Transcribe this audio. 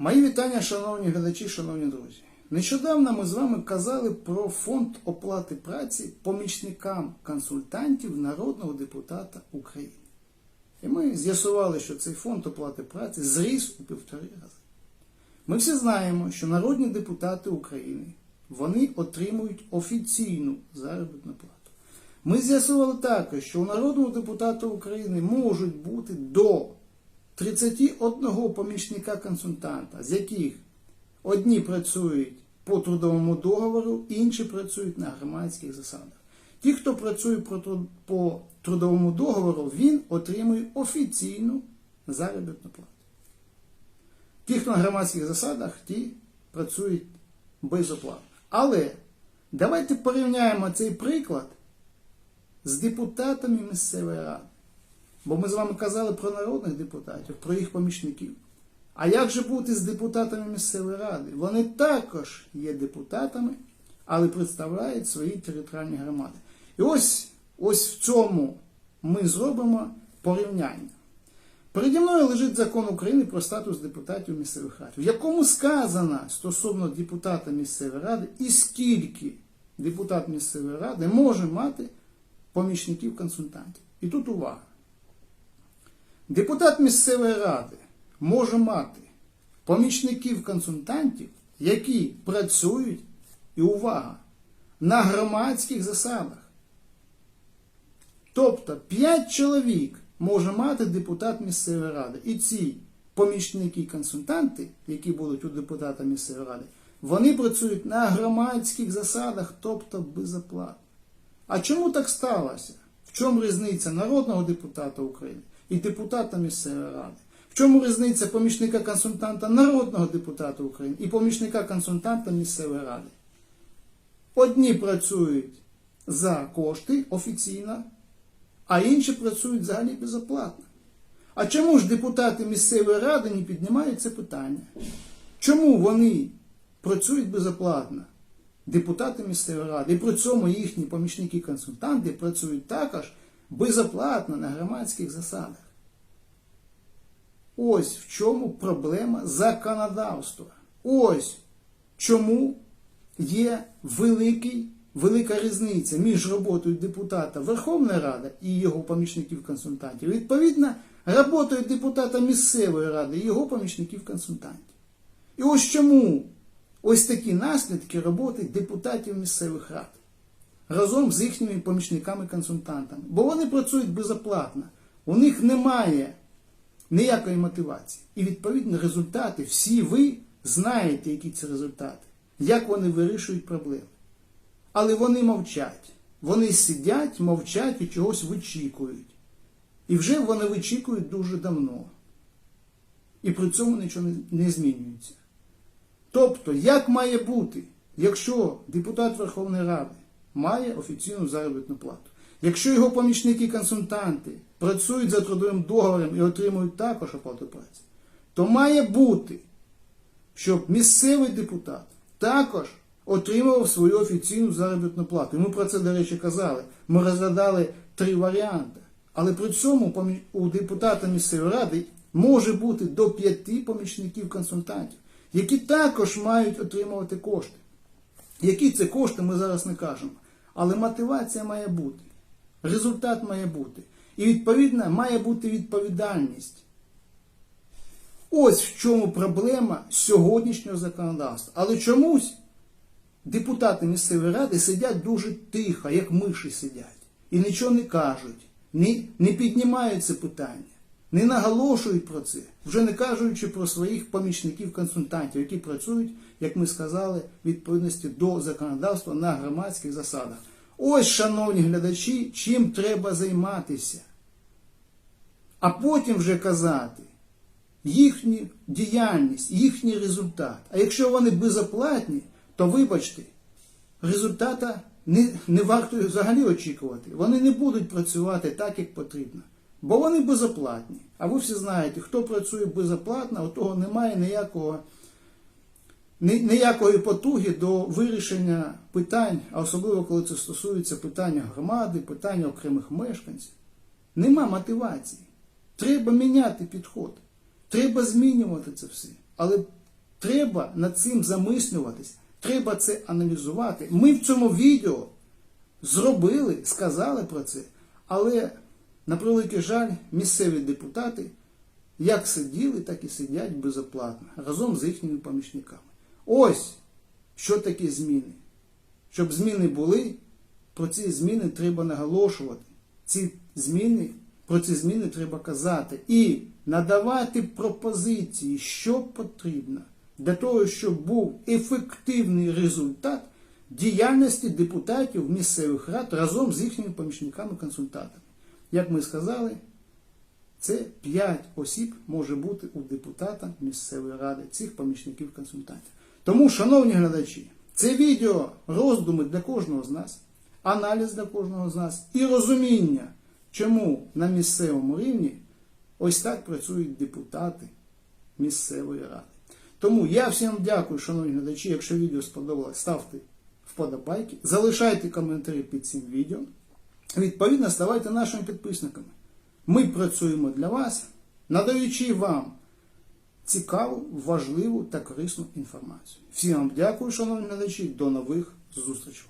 Мої вітання, шановні глядачі, шановні друзі. Нещодавно ми з вами казали про фонд оплати праці помічникам консультантів народного депутата України. І ми з'ясували, що цей фонд оплати праці зріс у півтори рази. Ми всі знаємо, що народні депутати України вони отримують офіційну заробітну плату. Ми з'ясували також, що у народного депутата України можуть бути до 31 помічника-консультанта, з яких одні працюють по трудовому договору, інші працюють на громадських засадах. Ті, хто працює по трудовому договору, він отримує офіційну заробітну плату. Ті, хто на громадських засадах, ті працюють безоплатно. Але давайте порівняємо цей приклад з депутатами місцевої ради. Бо ми з вами казали про народних депутатів, про їх помічників. А як же бути з депутатами місцевої ради? Вони також є депутатами, але представляють свої територіальні громади. І ось, ось в цьому ми зробимо порівняння. Переді мною лежить закон України про статус депутатів місцевих рад, в якому сказано стосовно депутата місцевої ради, і скільки депутат місцевої ради може мати помічників-консультантів. І тут увага. Депутат місцевої ради може мати помічників-консультантів, які працюють, і увага, на громадських засадах. Тобто 5 чоловік може мати депутат місцевої ради. І ці помічники-консультанти, які будуть у депутата місцевої ради, вони працюють на громадських засадах, тобто без безоплатно. А чому так сталося? В чому різниця народного депутата України і депутата місцевої ради? В чому різниця помічника-консультанта народного депутата України і помічника-консультанта місцевої ради? Одні працюють за кошти офіційно, а інші працюють взагалі безоплатно. А чому ж депутати місцевої ради не піднімають це питання? Чому вони працюють безоплатно? Депутати місцевої ради, і при цьому їхні помічники-консультанти працюють також безоплатно на громадських засадах. Ось в чому проблема законодавства. Ось чому є великий, велика різниця між роботою депутата Верховної Ради і його помічників-консультантів. Відповідно, роботою депутата місцевої ради і його помічників-консультантів. І ось чому ось такі наслідки роботи депутатів місцевих рад разом з їхніми помічниками-консультантами. Бо вони працюють безоплатно, у них немає ніякої мотивації. І відповідно результати, всі ви знаєте, які це результати, як вони вирішують проблеми. Але вони мовчать. Вони сидять, мовчать і чогось вичікують. І вже вони вичікують дуже давно. І при цьому нічого не, змінюється. Тобто, як має бути, якщо депутат Верховної Ради має офіційну заробітну плату, якщо його помічники-консультанти працюють за трудовим договором і отримують також оплату праці, то має бути, щоб місцевий депутат також отримував свою офіційну заробітну плату. І ми про це, до речі, казали. Ми розглядали три варіанти. Але при цьому у депутата місцевої ради може бути до п'яти помічників-консультантів, які також мають отримувати кошти. Які це кошти, ми зараз не кажемо. Але мотивація має бути, результат має бути. І відповідно має бути відповідальність. Ось в чому проблема сьогоднішнього законодавства. Але чомусь депутати місцевої ради сидять дуже тихо, як миші сидять, і нічого не кажуть, не, не піднімають це питання, не наголошують про це, вже не кажучи про своїх помічників-консультантів, які працюють, як ми сказали, відповідності до законодавства на громадських засадах. Ось, шановні глядачі, чим треба займатися. А потім вже казати їхню діяльність, їхній результат. А якщо вони безоплатні, то вибачте, результата не, не варто взагалі очікувати. Вони не будуть працювати так, як потрібно. Бо вони безоплатні. А ви всі знаєте, хто працює безоплатно, у того немає ніякого, ніякої потуги до вирішення питань, а особливо коли це стосується питання громади, питання окремих мешканців. Нема мотивації. Треба міняти підход. Треба змінювати це все. Але Треба над цим замислюватись, треба це аналізувати. Ми в цьому відео зробили, сказали про це, але, на превеликий жаль, місцеві депутати як сиділи, так і сидять безоплатно разом з їхніми помічниками. Ось що такі зміни. Щоб зміни були, про ці зміни треба наголошувати. Ці зміни, про ці зміни треба казати і надавати пропозиції, що потрібно для того, щоб був ефективний результат діяльності депутатів місцевих рад разом з їхніми помічниками-консультантами. Як ми сказали, це 5 осіб може бути у депутата місцевої ради, цих помічників-консультантів. Тому, шановні глядачі, це відео роздуми для кожного з нас, аналіз для кожного з нас і розуміння, чому на місцевому рівні ось так працюють депутати місцевої ради. Тому я всім дякую, шановні глядачі. Якщо відео сподобалось, ставте вподобайки, залишайте коментарі під цим відео. Відповідно, ставайте нашими підписниками. Ми працюємо для вас, надаючи вам цікаву, важливу та корисну інформацію. Всім вам дякую, шановні глядачі, до нових зустрічей.